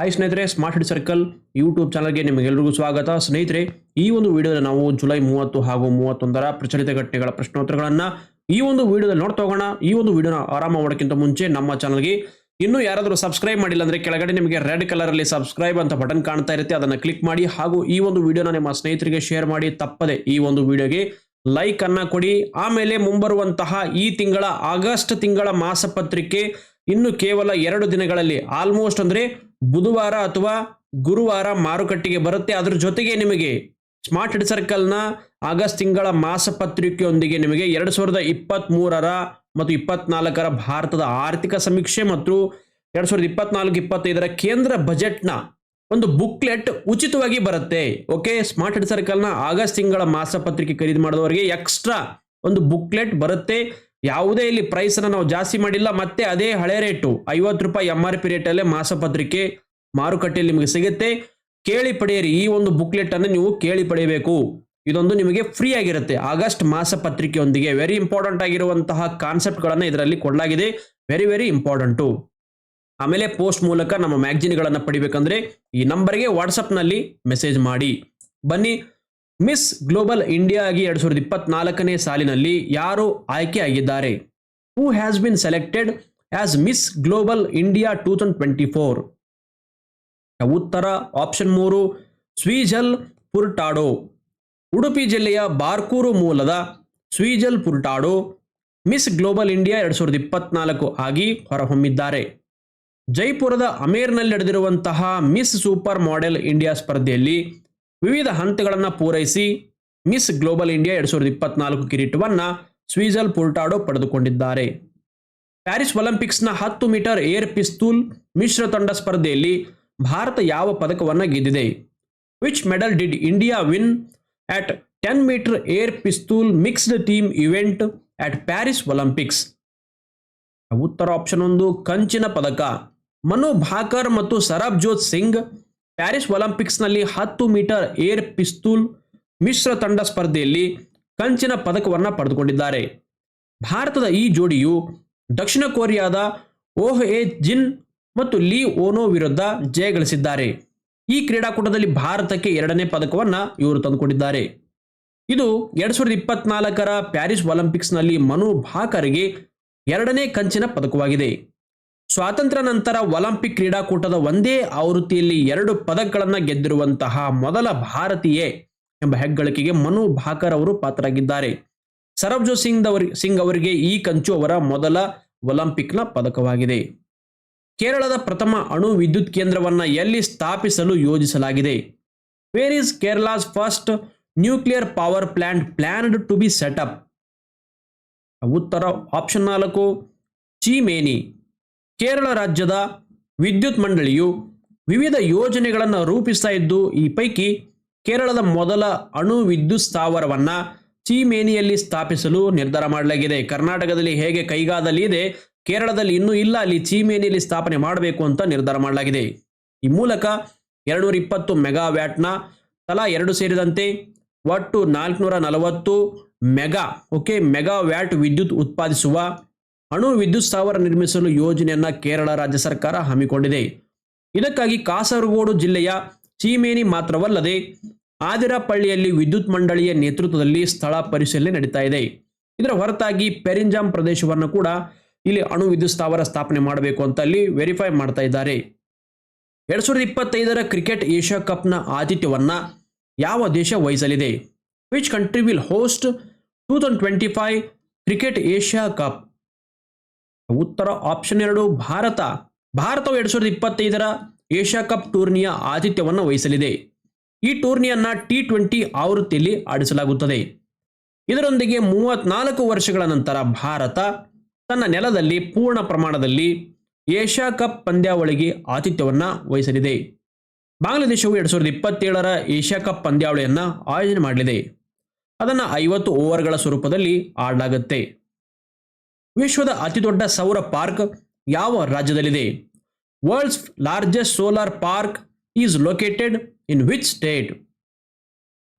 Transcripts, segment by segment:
Hi ಸ್ನೇಹಿತರೆ smart ಹಿಡ್ circle YouTube ಚಾನಲ್ಗೆ ನಿಮಗೆಲ್ಲರಿಗೂ ಸ್ವಾಗತ. ಸ್ನೇಹಿತರೆ, ಈ ಒಂದು ವಿಡಿಯೋದಲ್ಲಿ ನಾವು ಜುಲೈ ಮೂವತ್ತು ಹಾಗೂ ಮೂವತ್ತೊಂದರ ಪ್ರಚಲಿತ ಘಟನೆಗಳ ಪ್ರಶ್ನೋತ್ತರಗಳನ್ನು ಈ ಒಂದು ವಿಡಿಯೋದಲ್ಲಿ ನೋಡ್ತಾ ಹೋಗೋಣ. ಈ ಒಂದು ವಿಡಿಯೋನ ಆರಾಮ ಮಾಡೋಕ್ಕಿಂತ ಮುಂಚೆ ನಮ್ಮ ಚಾನಲ್ಗೆ ಇನ್ನೂ ಯಾರಾದರೂ ಸಬ್ಸ್ಕ್ರೈಬ್ ಮಾಡಿಲ್ಲ ಅಂದರೆ ಕೆಳಗಡೆ ನಿಮಗೆ ರೆಡ್ ಕಲರಲ್ಲಿ ಸಬ್ಸ್ಕ್ರೈಬ್ ಅಂತ ಬಟನ್ ಕಾಣ್ತಾ ಇರುತ್ತೆ. ಅದನ್ನು ಕ್ಲಿಕ್ ಮಾಡಿ ಹಾಗೂ ಈ ಒಂದು ವಿಡಿಯೋನ ನಿಮ್ಮ ಸ್ನೇಹಿತರಿಗೆ ಶೇರ್ ಮಾಡಿ ತಪ್ಪದೆ ಈ ಒಂದು ವಿಡಿಯೋಗೆ ಲೈಕ್ ಅನ್ನ ಕೊಡಿ. ಆಮೇಲೆ ಮುಂಬರುವಂತಹ ಈ ತಿಂಗಳ ಆಗಸ್ಟ್ ತಿಂಗಳ ಮಾಸಪತ್ರಿಕೆ ಇನ್ನು ಕೇವಲ ಎರಡು ದಿನಗಳಲ್ಲಿ ಆಲ್ಮೋಸ್ಟ್ ಅಂದ್ರೆ ಬುಧವಾರ ಅಥವಾ ಗುರುವಾರ ಮಾರುಕಟ್ಟೆಗೆ ಬರುತ್ತೆ. ಅದ್ರ ಜೊತೆಗೆ ನಿಮಗೆ ಸ್ಮಾರ್ಟ್ ಹಿಡ್ ಸರ್ಕಲ್ನ ಆಗಸ್ಟ್ ತಿಂಗಳ ಮಾಸಪತ್ರಿಕೆಯೊಂದಿಗೆ ನಿಮಗೆ ಎರಡು ಸಾವಿರದ ಇಪ್ಪತ್ತ್ ಮೂರರ ಮತ್ತು ಇಪ್ಪತ್ನಾಲ್ಕರ ಭಾರತದ ಆರ್ಥಿಕ ಸಮೀಕ್ಷೆ ಮತ್ತು ಎರಡು ಸಾವಿರದ ಇಪ್ಪತ್ನಾಲ್ಕು, ಇಪ್ಪತ್ತೈದರ ಕೇಂದ್ರ ಬಜೆಟ್ನ ಒಂದು ಬುಕ್ಲೆಟ್ ಉಚಿತವಾಗಿ ಬರುತ್ತೆ. ಓಕೆ ಸ್ಮಾರ್ಟ್ ಹಿಡ್ ಸರ್ಕಲ್ನ ಆಗಸ್ಟ್ ತಿಂಗಳ ಮಾಸಪತ್ರಿಕೆ ಖರೀದಿ ಮಾಡಿದವರಿಗೆ ಎಕ್ಸ್ಟ್ರಾ ಒಂದು ಬುಕ್ಲೆಟ್ ಬರುತ್ತೆ. ಯಾವುದೇ ಇಲ್ಲಿ ಪ್ರೈಸ್ ಅನ್ನ ನಾವು ಜಾಸ್ತಿ ಮಾಡಿಲ್ಲ, ಮತ್ತೆ ಅದೇ ಹಳೆ ರೇಟು ಐವತ್ತು ರೂಪಾಯಿ ಎಂ ಆರ್ ಪಿ ರೇಟಲ್ಲೇ ಮಾಸಪತ್ರಿಕೆ ಮಾರುಕಟ್ಟೆಯಲ್ಲಿ ನಿಮಗೆ ಸಿಗುತ್ತೆ. ಕೇಳಿ ಪಡೆಯಿರಿ, ಈ ಒಂದು ಬುಕ್ಲೆಟ್ ಅನ್ನು ನೀವು ಕೇಳಿ ಪಡೆಯಬೇಕು. ಇದೊಂದು ನಿಮಗೆ ಫ್ರೀ ಆಗಿರುತ್ತೆ. ಆಗಸ್ಟ್ ಮಾಸಪತ್ರಿಕೆಯೊಂದಿಗೆ ವೆರಿ ಇಂಪಾರ್ಟೆಂಟ್ ಆಗಿರುವಂತಹ ಕಾನ್ಸೆಪ್ಟ್ಗಳನ್ನು ಇದರಲ್ಲಿ ಕೊಡಲಾಗಿದೆ ವೆರಿ ವೆರಿ ಇಂಪಾರ್ಟೆಂಟು ಆಮೇಲೆ ಪೋಸ್ಟ್ ಮೂಲಕ ನಮ್ಮ ಮ್ಯಾಗ್ಜಿನ್ಗಳನ್ನು ಪಡಿಬೇಕಂದ್ರೆ ಈ ನಂಬರ್ಗೆ ವಾಟ್ಸಪ್ನಲ್ಲಿ ಮೆಸೇಜ್ ಮಾಡಿ. ಬನ್ನಿ. ಮಿಸ್ ಗ್ಲೋಬಲ್ ಇಂಡಿಯಾ ಆಗಿ ಎರಡ್ ಸಾವಿರದ ಇಪ್ಪತ್ನಾಲ್ಕನೇ ಸಾಲಿನಲ್ಲಿ ಯಾರು ಆಯ್ಕೆ ಆಗಿದ್ದಾರೆ who has been selected as Miss Global India two thousand twenty four ಉತ್ತರ ಆಪ್ಷನ್ ಮೂರು ಸ್ವೀಜಲ್ ಪುರ್ಟಾಡೋ ಉಡುಪಿ ಜಿಲ್ಲೆಯ ಬಾರ್ಕೂರು ಮೂಲದ Sweezal Furtado Miss Global India ಎರಡ್ ಸಾವಿರದ ಇಪ್ಪತ್ನಾಲ್ಕು ಆಗಿ ಹೊರಹೊಮ್ಮಿದ್ದಾರೆ. ಜೈಪುರದ ಅಮೇರ್ನಲ್ಲಿ ನಡೆದಿರುವಂತಹ ಮಿಸ್ ಸೂಪರ್ ಮಾಡೆಲ್ ಇಂಡಿಯಾ ಸ್ಪರ್ಧೆಯಲ್ಲಿ ವಿವಿಧ ಹಂತಗಳನ್ನು ಪೂರೈಸಿ ಮಿಸ್ ಗ್ಲೋಬಲ್ ಇಂಡಿಯಾ ಎರಡ್ ಸಾವಿರದ ಇಪ್ಪತ್ನಾಲ್ಕು ಕಿರೀಟವನ್ನು ಸ್ವಿಜಲ್ ಪುಲ್ಟಾಡೋ ಪಡೆದುಕೊಂಡಿದ್ದಾರೆ. ಪ್ಯಾರಿಸ್ ಒಲಿಂಪಿಕ್ಸ್ನ ಹತ್ತು ಮೀಟರ್ ಏರ್ ಪಿಸ್ತೂಲ್ ಮಿಶ್ರ ತಂಡ ಸ್ಪರ್ಧೆಯಲ್ಲಿ ಭಾರತ ಯಾವ ಪದಕವನ್ನು ಗೆದ್ದಿದೆ? Which medal did India win at ten metre air pistol mixed team event at Paris Olympics ಉತ್ತರ ಆಪ್ಷನ್ ಒಂದು ಕಂಚಿನ ಪದಕ. ಮನು ಭಾಕರ್ ಮತ್ತು ಸರಬ್ಜೋತ್ ಸಿಂಗ್ ಪ್ಯಾರಿಸ್ ಒಲಿಂಪಿಕ್ಸ್ನಲ್ಲಿ ಹತ್ತು ಮೀಟರ್ ಏರ್ ಪಿಸ್ತೂಲ್ ಮಿಶ್ರ ತಂಡ ಸ್ಪರ್ಧೆಯಲ್ಲಿ ಕಂಚಿನ ಪದಕವನ್ನು ಪಡೆದುಕೊಂಡಿದ್ದಾರೆ. ಭಾರತದ ಈ ಜೋಡಿಯು ದಕ್ಷಿಣ ಕೊರಿಯಾದ ಓಹ್ ಎ ಜಿನ್ ಮತ್ತು ಲೀ ಓನೋ ವಿರುದ್ಧ ಜಯಗಳಿಸಿದ್ದಾರೆ ಈ ಕ್ರೀಡಾಕೂಟದಲ್ಲಿ ಭಾರತಕ್ಕೆ ಎರಡನೇ ಪದಕವನ್ನ ಇವರು ತಂದುಕೊಂಡಿದ್ದಾರೆ. ಇದು ಎರಡ್ ಸಾವಿರದ ಇಪ್ಪತ್ನಾಲ್ಕರ ಪ್ಯಾರಿಸ್ ಒಲಿಂಪಿಕ್ಸ್ನಲ್ಲಿ ಮನು ಭಾಕರ್ಗೆ ಎರಡನೇ ಕಂಚಿನ ಪದಕವಾಗಿದೆ. ಸ್ವಾತಂತ್ರ್ಯ ನಂತರ ಒಲಿಂಪಿಕ್ ಕ್ರೀಡಾಕೂಟದ ಒಂದೇ ಆವೃತ್ತಿಯಲ್ಲಿ ಎರಡು ಪದಕಗಳನ್ನು ಗೆದ್ದಿರುವಂತಹ ಮೊದಲ ಭಾರತೀಯೆ ಎಂಬ ಹೆಗ್ಗಳಿಕೆಗೆ ಮನು ಭಾಕರ್ ಅವರು ಪಾತ್ರರಾಗಿದ್ದಾರೆ. ಸರಬ್ಜೋತ್ ಸಿಂಗ್ ಸಿಂಗ್ ಅವರಿಗೆ ಈ ಕಂಚು ಅವರ ಮೊದಲ ಒಲಿಂಪಿಕ್ನ ಪದಕವಾಗಿದೆ. ಕೇರಳದ ಪ್ರಥಮ ಅಣು ವಿದ್ಯುತ್ ಕೇಂದ್ರವನ್ನ ಎಲ್ಲಿ ಸ್ಥಾಪಿಸಲು ಯೋಜಿಸಲಾಗಿದೆ? Where is Kerala's first nuclear power plant planned to be set up ಉತ್ತರ ಆಪ್ಷನ್ ನಾಲ್ಕು ಚೀಮೇನಿ ಕೇರಳ ರಾಜ್ಯದ ವಿದ್ಯುತ್ ಮಂಡಳಿಯು ವಿವಿಧ ಯೋಜನೆಗಳನ್ನು ರೂಪಿಸ್ತಾ ಇದ್ದು, ಈ ಪೈಕಿ ಕೇರಳದ ಮೊದಲ ಅಣು ವಿದ್ಯುತ್ ಸ್ಥಾವರವನ್ನು ಚೀಮೇನಿಯಲ್ಲಿ ಸ್ಥಾಪಿಸಲು ನಿರ್ಧಾರ ಮಾಡಲಾಗಿದೆ. ಕರ್ನಾಟಕದಲ್ಲಿ ಹೇಗೆ ಕೈಗಾದಲ್ಲಿ ಇದೆ, ಕೇರಳದಲ್ಲಿ ಇನ್ನೂ ಇಲ್ಲ, ಅಲ್ಲಿ ಚೀಮೇನಿಯಲ್ಲಿ ಸ್ಥಾಪನೆ ಮಾಡಬೇಕು ಅಂತ ನಿರ್ಧಾರ ಮಾಡಲಾಗಿದೆ. ಈ ಮೂಲಕ ಎರಡುನೂರ ಇಪ್ಪತ್ತು ಮೆಗಾ ವ್ಯಾಟ್ನ ತಲಾ ಎರಡು ಸೇರಿದಂತೆ ಒಟ್ಟು ನಾಲ್ಕುನೂರ ನಲವತ್ತು ಮೆಗಾ, ಓಕೆ, ಮೆಗಾವ್ಯಾಟ್ ವಿದ್ಯುತ್ ಉತ್ಪಾದಿಸುವ ಅಣು ವಿದ್ಯುತ್ ಸ್ಥಾವರ ನಿರ್ಮಿಸಲು ಯೋಜನೆಯನ್ನ ಕೇರಳ ರಾಜ್ಯ ಸರ್ಕಾರ ಹಮ್ಮಿಕೊಂಡಿದೆ. ಇದಕ್ಕಾಗಿ ಕಾಸರಗೋಡು ಜಿಲ್ಲೆಯ ಚೀಮೇನಿ ಮಾತ್ರವಲ್ಲದೆ ಆದಿರಾಪಳ್ಳಿಯಲ್ಲಿ ವಿದ್ಯುತ್ ಮಂಡಳಿಯ ನೇತೃತ್ವದಲ್ಲಿ ಸ್ಥಳ ಪರಿಶೀಲನೆ ನಡೀತಾ ಇದೆ. ಇದರ ಹೊರತಾಗಿ ಪೆರಿಂಜಾಮ್ ಪ್ರದೇಶವನ್ನು ಕೂಡ ಇಲ್ಲಿ ಅಣು ವಿದ್ಯುತ್ ಸ್ಥಾವರ ಸ್ಥಾಪನೆ ಮಾಡಬೇಕು ಅಂತ ಅಲ್ಲಿ ವೆರಿಫೈ ಮಾಡ್ತಾ ಇದ್ದಾರೆ. ಎರಡ್ ಸಾವಿರದ ಇಪ್ಪತ್ತೈದರ ಕ್ರಿಕೆಟ್ ಏಷ್ಯಾ ಕಪ್ನ ಆತಿಥ್ಯವನ್ನ ಯಾವ ದೇಶ ವಹಿಸಲಿದೆ? Which country will host two thousand twenty five cricket Asia cup ಉತ್ತರ ಆಪ್ಷನ್ ಎರಡು, ಭಾರತ. ಭಾರತವು ಎರಡ್ ಸಾವಿರದ ಇಪ್ಪತ್ತೈದರ ಏಷ್ಯಾ ಕಪ್ ಟೂರ್ನಿಯ ಆತಿಥ್ಯವನ್ನು ವಹಿಸಲಿದೆ. ಈ ಟೂರ್ನಿಯನ್ನ ಟಿ ಟ್ವೆಂಟಿ ಆವೃತ್ತಿಯಲ್ಲಿ ಆಡಿಸಲಾಗುತ್ತದೆ. ಇದರೊಂದಿಗೆ ಮೂವತ್ನಾಲ್ಕು ವರ್ಷಗಳ ನಂತರ ಭಾರತ ತನ್ನ ನೆಲದಲ್ಲಿ ಪೂರ್ಣ ಪ್ರಮಾಣದಲ್ಲಿ ಏಷ್ಯಾ ಕಪ್ ಪಂದ್ಯಾವಳಿಗೆ ಆತಿಥ್ಯವನ್ನು ವಹಿಸಲಿದೆ. ಬಾಂಗ್ಲಾದೇಶವು ಎರಡ್ ಸಾವಿರದ ಇಪ್ಪತ್ತೇಳರ ಏಷ್ಯಾ ಕಪ್ ಪಂದ್ಯಾವಳಿಯನ್ನು ಆಯೋಜನೆ ಮಾಡಲಿದೆ. ಅದನ್ನು ಐವತ್ತು ಓವರ್ಗಳ ಸ್ವರೂಪದಲ್ಲಿ ಆಡಲಾಗುತ್ತೆ. ವಿಶ್ವದ ಅತಿದೊಡ್ಡ ಸೌರ ಪಾರ್ಕ್ ಯಾವ ರಾಜ್ಯದಲ್ಲಿದೆ? World's largest solar park is located in which state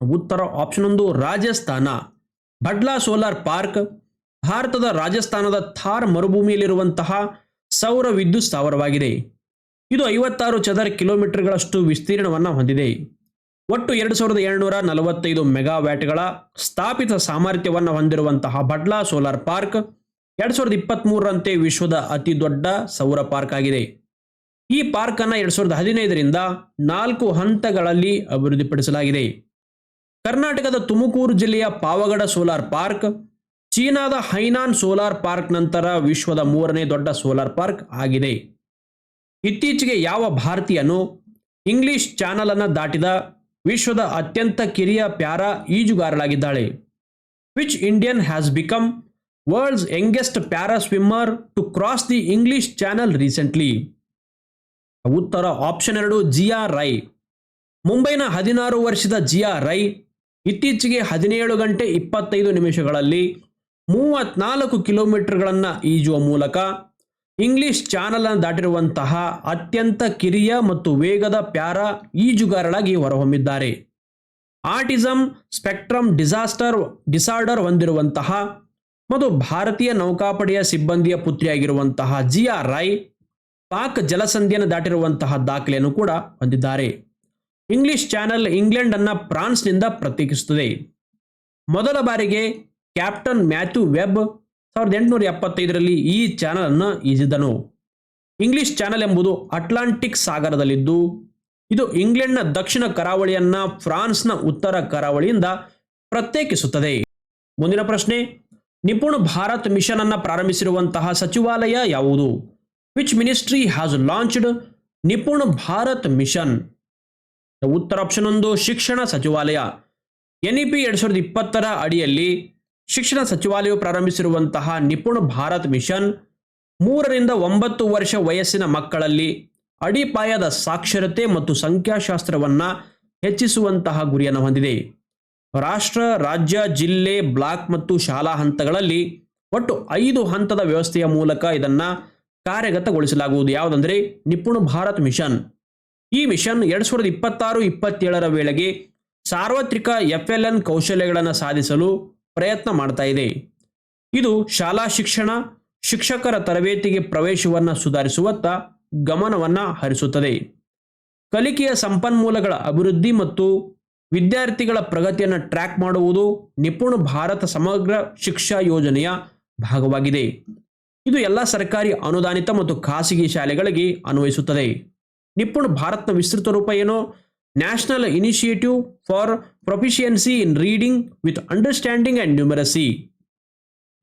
ಉತ್ತರ ಆಪ್ಷನ್ ಒಂದು ರಾಜಸ್ಥಾನ. ಬಡ್ಲಾ ಸೋಲಾರ್ ಪಾರ್ಕ್ ಭಾರತದ ರಾಜಸ್ಥಾನದ ಥಾರ್ ಮರುಭೂಮಿಯಲ್ಲಿರುವಂತಹ ಸೌರ ವಿದ್ಯುತ್ ಸ್ಥಾವರವಾಗಿದೆ. ಇದು ಐವತ್ತಾರು ಚದರ ಕಿಲೋಮೀಟರ್ಗಳಷ್ಟು ವಿಸ್ತೀರ್ಣವನ್ನು ಹೊಂದಿದೆ. ಒಟ್ಟು ಎರಡು ಸಾವಿರದ ಏಳ್ನೂರ ನಲವತ್ತೈದು ಮೆಗಾವ್ಯಾಟ್ಗಳ ಸ್ಥಾಪಿತ ಸಾಮರ್ಥ್ಯವನ್ನು ಹೊಂದಿರುವಂತಹ ಬಡ್ಲಾ ಸೋಲಾರ್ ಪಾರ್ಕ್ ಎರಡ್ ಸಾವಿರದ ಇಪ್ಪತ್ತ್ ಮೂರರಂತೆ ವಿಶ್ವದ ಅತಿ ದೊಡ್ಡ ಸೌರ ಪಾರ್ಕ್ ಆಗಿದೆ. ಈ ಪಾರ್ಕ್ ಅನ್ನ ಎರಡ್ ಸಾವಿರದ ಹದಿನೈದರಿಂದ ನಾಲ್ಕು ಹಂತಗಳಲ್ಲಿ ಅಭಿವೃದ್ಧಿಪಡಿಸಲಾಗಿದೆ. ಕರ್ನಾಟಕದ ತುಮಕೂರು ಜಿಲ್ಲೆಯ ಪಾವಗಡ ಸೋಲಾರ್ ಪಾರ್ಕ್, ಚೀನಾದ ಹೈನಾನ್ ಸೋಲಾರ್ ಪಾರ್ಕ್ ನಂತರ ವಿಶ್ವದ ಮೂರನೇ ದೊಡ್ಡ ಸೋಲಾರ್ ಪಾರ್ಕ್ ಆಗಿದೆ. ಇತ್ತೀಚೆಗೆ ಯಾವ ಭಾರತೀಯನು ಇಂಗ್ಲಿಷ್ ಚಾನಲ್ ಅನ್ನು ದಾಟಿದ ವಿಶ್ವದ ಅತ್ಯಂತ ಕಿರಿಯ para ಈಜುಗಾರಳಾಗಿದ್ದಾಳೆ. Which Indian has become world's youngest para swimmer to cross the English channel recently ಉತ್ತರ ಆಪ್ಷನ್ ಎರಡು ಜಿಯಾ ರೈ ಮುಂಬೈನ ಹದಿನಾರು ವರ್ಷದ ಜಿಯಾ ರೈ ಇತ್ತೀಚೆಗೆ ಹದಿನೇಳು ಗಂಟೆ ಇಪ್ಪತ್ತೈದು ನಿಮಿಷಗಳಲ್ಲಿ ಮೂವತ್ನಾಲ್ಕು ಕಿಲೋಮೀಟರ್ಗಳನ್ನು ಈಜುವ ಮೂಲಕ ಇಂಗ್ಲಿಷ್ ಚಾನಲ್ ಅನ್ನು ದಾಟಿರುವಂತಹ ಅತ್ಯಂತ ಕಿರಿಯ ಮತ್ತು ವೇಗದ ಪ್ಯಾರಾ ಈಜುಗಾರರಾಗಿ ಹೊರಹೊಮ್ಮಿದ್ದಾರೆ. ಆಟಿಸಮ್ ಸ್ಪೆಕ್ಟ್ರಮ್ ಡಿಸಾಸ್ಟರ್ ಡಿಸಾರ್ಡರ್ ಹೊಂದಿರುವಂತಹ ಮತ್ತು ಭಾರತೀಯ ನೌಕಾಪಡೆಯ ಸಿಬ್ಬಂದಿಯ ಪುತ್ರಿಯಾಗಿರುವಂತಹ ಜಿಯಾ ರಾಯ್ ಪಾಕ್ ಜಲಸಂಧಿಯನ್ನು ದಾಟಿರುವಂತಹ ದಾಖಲೆಯನ್ನು ಕೂಡ ಹೊಂದಿದ್ದಾರೆ. ಇಂಗ್ಲಿಷ್ ಚಾನೆಲ್ ಇಂಗ್ಲೆಂಡ್ ಅನ್ನ ಫ್ರಾನ್ಸ್ನಿಂದ ಪ್ರತ್ಯೇಕಿಸುತ್ತದೆ. ಮೊದಲ ಬಾರಿಗೆ ಕ್ಯಾಪ್ಟನ್ ಮ್ಯಾಥ್ಯೂ ವೆಬ್ ಸಾವಿರದ ಎಂಟುನೂರ ಎಪ್ಪತ್ತೈದರಲ್ಲಿ ಈ ಚಾನಲ್ ಅನ್ನು ಈಜಿದನು ಇಂಗ್ಲಿಷ್ ಚಾನೆಲ್ ಎಂಬುದು ಅಟ್ಲಾಂಟಿಕ್ ಸಾಗರದಲ್ಲಿದ್ದು, ಇದು ಇಂಗ್ಲೆಂಡ್ನ ದಕ್ಷಿಣ ಕರಾವಳಿಯನ್ನ ಫ್ರಾನ್ಸ್ನ ಉತ್ತರ ಕರಾವಳಿಯಿಂದ ಪ್ರತ್ಯೇಕಿಸುತ್ತದೆ. ಮುಂದಿನ ಪ್ರಶ್ನೆ ನಿಪುಣ್ ಭಾರತ್ ಮಿಷನ್ ಅನ್ನು ಪ್ರಾರಂಭಿಸಿರುವಂತಹ ಸಚಿವಾಲಯ ಯಾವುದು? Which ministry has launched Nipun Bharat mission? ಉತ್ತರ ಆಪ್ಷನ್ ಒಂದು ಶಿಕ್ಷಣ ಸಚಿವಾಲಯ. ಎನ್ಇಪಿ ಎರಡ್ ಸಾವಿರದ ಇಪ್ಪತ್ತರ ಅಡಿಯಲ್ಲಿ ಶಿಕ್ಷಣ ಸಚಿವಾಲಯವು ಪ್ರಾರಂಭಿಸಿರುವಂತಹ ನಿಪುಣ್ ಭಾರತ್ ಮಿಷನ್ ಮೂರರಿಂದ ಒಂಬತ್ತು ವರ್ಷ ವಯಸ್ಸಿನ ಮಕ್ಕಳಲ್ಲಿ ಅಡಿಪಾಯದ ಸಾಕ್ಷರತೆ ಮತ್ತು ಸಂಖ್ಯಾಶಾಸ್ತ್ರವನ್ನು ಹೆಚ್ಚಿಸುವಂತಹ ಗುರಿಯನ್ನು ಹೊಂದಿದೆ. ರಾಷ್ಟ್ರ, ರಾಜ್ಯ, ಜಿಲ್ಲೆ, ಬ್ಲಾಕ್ ಮತ್ತು ಶಾಲಾ ಹಂತಗಳಲ್ಲಿ ಒಟ್ಟು ಐದು ಹಂತದ ವ್ಯವಸ್ಥೆಯ ಮೂಲಕ ಇದನ್ನ ಕಾರ್ಯಗತಗೊಳಿಸಲಾಗುವುದು. ಯಾವುದಂದ್ರೆ ನಿಪುಣ ಭಾರತ್ ಮಿಷನ್. ಈ ಮಿಷನ್ ಎರಡ್ ಸಾವಿರದ ಇಪ್ಪತ್ತಾರು, ಇಪ್ಪತ್ತೇಳರ ವೇಳೆಗೆ ಸಾರ್ವತ್ರಿಕ ಎಫ್ ಎಲ್ ಎನ್ ಕೌಶಲ್ಯಗಳನ್ನು ಸಾಧಿಸಲು ಪ್ರಯತ್ನ ಮಾಡ್ತಾ ಇದೆ. ಇದು ಶಾಲಾ ಶಿಕ್ಷಣ, ಶಿಕ್ಷಕರ ತರಬೇತಿಗೆ ಪ್ರವೇಶವನ್ನು ಸುಧಾರಿಸುವತ್ತ ಗಮನವನ್ನು ಹರಿಸುತ್ತದೆ. ಕಲಿಕೆಯ ಸಂಪನ್ಮೂಲಗಳ ಅಭಿವೃದ್ಧಿ ಮತ್ತು ವಿದ್ಯಾರ್ಥಿಗಳ ಪ್ರಗತಿಯನ್ನು ಟ್ರ್ಯಾಕ್ ಮಾಡುವುದು ನಿಪುಣ ಭಾರತ ಸಮಗ್ರ ಶಿಕ್ಷಾ ಯೋಜನೆಯ ಭಾಗವಾಗಿದೆ. ಇದು ಎಲ್ಲ ಸರ್ಕಾರಿ ಅನುದಾನಿತ ಮತ್ತು ಖಾಸಗಿ ಶಾಲೆಗಳಿಗೆ ಅನ್ವಯಿಸುತ್ತದೆ. ನಿಪುಣ ಭಾರತ್ನ ವಿಸ್ತೃತ ರೂಪ ಏನು? National initiative for proficiency in reading with understanding and numeracy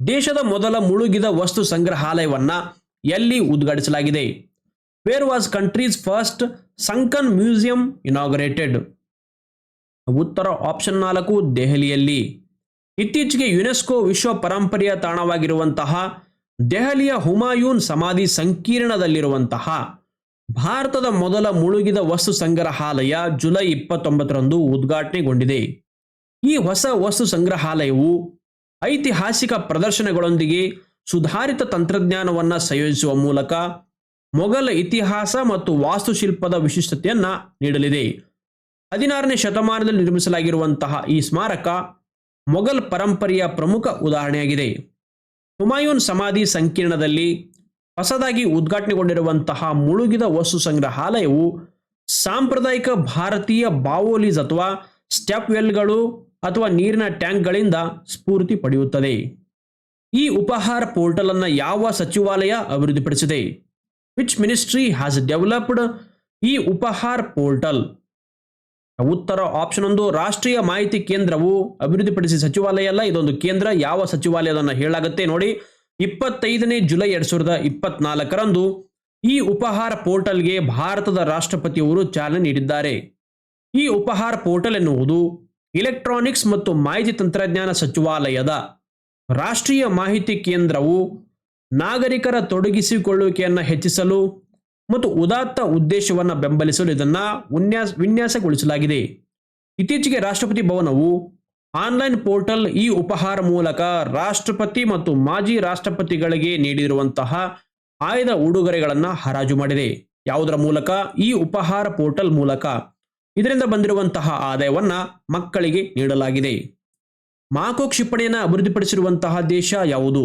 ದೇಶದ ಮೊದಲ ಮುಳುಗಿದ ವಸ್ತು ಸಂಗ್ರಹಾಲಯವನ್ನು ಎಲ್ಲಿ ಉದ್ಘಾಟಿಸಲಾಗಿದೆ? Where was country's first sunken museum inaugurated ಉತ್ತರ ಆಪ್ಷನ್ ನಾಲ್ಕು ದೆಹಲಿಯಲ್ಲಿ. ಇತ್ತೀಚೆಗೆ ಯುನೆಸ್ಕೋ ವಿಶ್ವ ಪರಂಪರೆಯ ತಾಣವಾಗಿರುವಂತಹ ದೆಹಲಿಯ ಹುಮಾಯೂನ್ ಸಮಾಧಿ ಸಂಕೀರ್ಣದಲ್ಲಿರುವಂತಹ ಭಾರತದ ಮೊದಲ ಮುಳುಗಿದ ವಸ್ತು ಸಂಗ್ರಹಾಲಯ ಜುಲೈ ಇಪ್ಪತ್ತೊಂಬತ್ತರಂದು ಉದ್ಘಾಟನೆಗೊಂಡಿದೆ. ಈ ಹೊಸ ವಸ್ತು ಸಂಗ್ರಹಾಲಯವು ಐತಿಹಾಸಿಕ ಪ್ರದರ್ಶನಗಳೊಂದಿಗೆ ಸುಧಾರಿತ ತಂತ್ರಜ್ಞಾನವನ್ನು ಸಂಯೋಜಿಸುವ ಮೂಲಕ ಮೊಘಲ ಇತಿಹಾಸ ಮತ್ತು ವಾಸ್ತುಶಿಲ್ಪದ ವಿಶಿಷ್ಟತೆಯನ್ನು ನೀಡಲಿದೆ. ಹದಿನಾರನೇ ಶತಮಾನದಲ್ಲಿ ನಿರ್ಮಿಸಲಾಗಿರುವಂತಹ ಈ ಸ್ಮಾರಕ ಮೊಘಲ್ ಪರಂಪರೆಯ ಪ್ರಮುಖ ಉದಾಹರಣೆಯಾಗಿದೆ. ಹುಮಾಯೂನ್ ಸಮಾಧಿ ಸಂಕೀರ್ಣದಲ್ಲಿ ಹೊಸದಾಗಿ ಉದ್ಘಾಟನೆಗೊಂಡಿರುವಂತಹ ಮುಳುಗಿದ ವಸ್ತು ಸಂಗ್ರಹಾಲಯವು ಸಾಂಪ್ರದಾಯಿಕ ಭಾರತೀಯ ಬಾವೋಲಿಸ್ ಅಥವಾ ಸ್ಟೆಪ್ ವೆಲ್ಗಳು ಅಥವಾ ನೀರಿನ ಟ್ಯಾಂಕ್ಗಳಿಂದ ಸ್ಫೂರ್ತಿ ಪಡೆಯುತ್ತದೆ. ಈ ಉಪಹಾರ ಪೋರ್ಟಲ್ ಅನ್ನು ಯಾವ ಸಚಿವಾಲಯ ಅಭಿವೃದ್ಧಿಪಡಿಸಿದೆ? ವಿಚ್ ಮಿನಿಸ್ಟ್ರಿ ಹ್ಯಾಸ್ ಡೆವಲಪ್ಡ್ ಈ ಉಪಹಾರ ಪೋರ್ಟಲ್? ಉತ್ತರ ಆಪ್ಷನ್ ಒಂದು, ರಾಷ್ಟ್ರೀಯ ಮಾಹಿತಿ ಕೇಂದ್ರವು ಅಭಿವೃದ್ಧಿಪಡಿಸಿದ ಸಚಿವಾಲಯ ಅಲ್ಲ, ಇದೊಂದು ಕೇಂದ್ರ, ಯಾವ ಸಚಿವಾಲಯದನ್ನ ಹೇಳಾಗುತ್ತೆ ನೋಡಿ. ಇಪ್ಪತ್ತೈದನೇ ಜುಲೈ ಎರಡ್ ಸಾವಿರದ ಇಪ್ಪತ್ನಾಲ್ಕರಂದು ಈ ಉಪಹಾರ ಪೋರ್ಟಲ್ಗೆ ಭಾರತದ ರಾಷ್ಟ್ರಪತಿಯವರು ಚಾಲನೆ ನೀಡಿದ್ದಾರೆ. ಈ ಉಪಹಾರ ಪೋರ್ಟಲ್ ಎನ್ನುವುದು ಇಲೆಕ್ಟ್ರಾನಿಕ್ಸ್ ಮತ್ತು ಮಾಹಿತಿ ತಂತ್ರಜ್ಞಾನ ಸಚಿವಾಲಯದ ರಾಷ್ಟ್ರೀಯ ಮಾಹಿತಿ ಕೇಂದ್ರವು ನಾಗರಿಕರ ತೊಡಗಿಸಿಕೊಳ್ಳುವಿಕೆಯನ್ನು ಹೆಚ್ಚಿಸಲು ಮತ್ತು ಉದಾತ್ತ ಉದ್ದೇಶವನ್ನು ಬೆಂಬಲಿಸಲು ಇದನ್ನು ವಿನ್ಯಾಸ, ವಿನ್ಯಾಸಗೊಳಿಸಲಾಗಿದೆ. ಇತ್ತೀಚೆಗೆ ರಾಷ್ಟ್ರಪತಿ ಭವನವು ಆನ್ಲೈನ್ ಪೋರ್ಟಲ್ ಈ ಉಪಹಾರ ಮೂಲಕ ರಾಷ್ಟ್ರಪತಿ ಮತ್ತು ಮಾಜಿ ರಾಷ್ಟ್ರಪತಿಗಳಿಗೆ ನೀಡಿರುವಂತಹ ಆಯ್ದ ಉಡುಗೊರೆಗಳನ್ನು ಹರಾಜು ಮಾಡಿದೆ. ಯಾವುದರ ಮೂಲಕ? ಈ ಉಪಹಾರ ಪೋರ್ಟಲ್ ಮೂಲಕ. ಇದರಿಂದ ಬಂದಿರುವಂತಹ ಆದಾಯವನ್ನು ಮಕ್ಕಳಿಗೆ ನೀಡಲಾಗಿದೆ. ಮಾಕೋ ಕ್ಷಿಪಣಿಯನ್ನು ಅಭಿವೃದ್ಧಿಪಡಿಸಿರುವಂತಹ ದೇಶ ಯಾವುದು?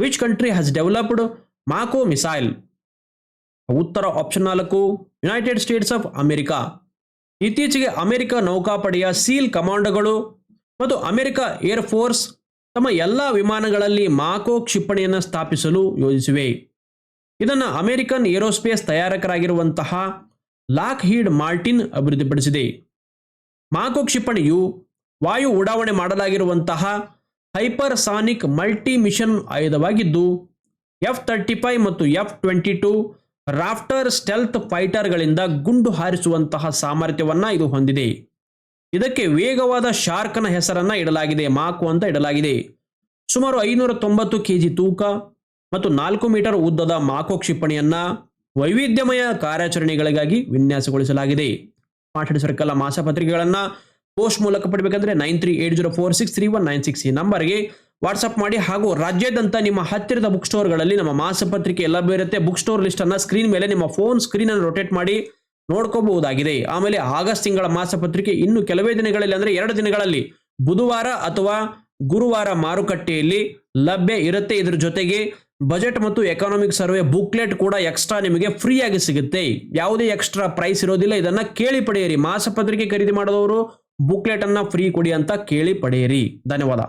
Which country has developed Mako missile ಉತ್ತರ ಆಪ್ಷನ್ ನಾಲ್ಕು ಯುನೈಟೆಡ್ ಸ್ಟೇಟ್ಸ್ ಆಫ್ ಅಮೆರಿಕಾ ಇತ್ತೀಚೆಗೆ ಅಮೆರಿಕ ನೌಕಾಪಡೆಯ ಸೀಲ್ ಕಮಾಂಡೋಗಳು ಮತ್ತು ಅಮೆರಿಕ ಏರ್ ಫೋರ್ಸ್ ತಮ್ಮ ಎಲ್ಲ ವಿಮಾನಗಳಲ್ಲಿ ಮಾಕೋ ಕ್ಷಿಪಣಿಯನ್ನು ಸ್ಥಾಪಿಸಲು ಯೋಜಿಸಿವೆ. ಇದನ್ನು ಅಮೆರಿಕನ್ ಏರೋಸ್ಪೇಸ್ ತಯಾರಕರಾಗಿರುವಂತಹ ಲಾಕ್ ಹೀಡ್ ಮಾರ್ಟಿನ್ ಅಭಿವೃದ್ಧಿಪಡಿಸಿದೆ. ಮಾಕೋ ಕ್ಷಿಪಣಿಯು ವಾಯು ಉಡಾವಣೆ ಮಾಡಲಾಗಿರುವಂತಹ ಹೈಪರ್ಸಾನಿಕ್ ಮಲ್ಟಿ ಮಿಷನ್ ಆಯುಧವಾಗಿದ್ದು ಎಫ್ ತರ್ಟಿ ಫೈವ್ ಮತ್ತು F twenty two Raptor stealth ಫೈಟರ್ಗಳಿಂದ ಗುಂಡು ಹಾರಿಸುವಂತಹ ಸಾಮರ್ಥ್ಯವನ್ನ ಇದು ಹೊಂದಿದೆ. ಇದಕ್ಕೆ ವೇಗವಾದ ಶಾರ್ಕ್ನ ಹೆಸರನ್ನ ಇಡಲಾಗಿದೆ, ಮಾಕು ಅಂತ ಇಡಲಾಗಿದೆ. ಸುಮಾರು ಐನೂರ ತೊಂಬತ್ತು ಕೆಜಿ ತೂಕ ಮತ್ತು ನಾಲ್ಕು ಮೀಟರ್ ಉದ್ದದ ಮಾಕೋ ಕ್ಷಿಪಣಿಯನ್ನ ವೈವಿಧ್ಯಮಯ ಕಾರ್ಯಾಚರಣೆಗಳಿಗಾಗಿ ವಿನ್ಯಾಸಗೊಳಿಸಲಾಗಿದೆ. ಪಾಠಡಿ ಸರ್ಕಲ್ ಮಾಸಪತ್ರಿಕೆಗಳನ್ನ ಪೋಸ್ಟ್ ಮೂಲಕ ಪಡಿಬೇಕಂದ್ರೆ nine three eight zero four six three one nine six ಈ ನಂಬರ್ಗೆ ವಾಟ್ಸಪ್ ಮಾಡಿ ಹಾಗೂ ರಾಜ್ಯಾದ್ಯಂತ ನಿಮ್ಮ ಹತ್ತಿರದ ಬುಕ್ ಸ್ಟೋರ್ಗಳಲ್ಲಿ ನಮ್ಮ ಮಾಸಪತ್ರಿಕೆ ಎಲ್ಲ ಇರುತ್ತೆ ಬುಕ್ ಸ್ಟೋರ್ ಲಿಸ್ಟ್ ಅನ್ನ ಸ್ಕ್ರೀನ್ ಮೇಲೆ ನಿಮ್ಮ ಫೋನ್ ಸ್ಕ್ರೀನ್ ಅನ್ನು ರೊಟೇಟ್ ಮಾಡಿ ನೋಡ್ಕೋಬಹುದಾಗಿದೆ. ಆಮೇಲೆ ಆಗಸ್ಟ್ ತಿಂಗಳ ಮಾಸಪತ್ರಿಕೆ ಇನ್ನು ಕೆಲವೇ ದಿನಗಳಲ್ಲಿ ಅಂದ್ರೆ ಎರಡು ದಿನಗಳಲ್ಲಿ ಬುಧವಾರ ಅಥವಾ ಗುರುವಾರ ಮಾರುಕಟ್ಟೆಯಲ್ಲಿ ಲಭ್ಯ ಇರುತ್ತೆ. ಇದ್ರ ಜೊತೆಗೆ ಬಜೆಟ್ ಮತ್ತು ಎಕನಾಮಿಕ್ ಸರ್ವೆ ಬುಕ್ಲೆಟ್ ಕೂಡ ಎಕ್ಸ್ಟ್ರಾ ನಿಮಗೆ ಫ್ರೀ ಆಗಿ ಸಿಗುತ್ತೆ. ಯಾವುದೇ ಎಕ್ಸ್ಟ್ರಾ ಪ್ರೈಸ್ ಇರೋದಿಲ್ಲ. ಇದನ್ನ ಕೇಳಿ ಪಡೆಯಿರಿ. ಮಾಸಪತ್ರಿಕೆ ಖರೀದಿ ಮಾಡಿದವರು ಬುಕ್ಲೆಟ್ ಅನ್ನ ಫ್ರೀ ಕೊಡಿ ಅಂತ ಕೇಳಿ ಪಡೆಯಿರಿ. ಧನ್ಯವಾದ.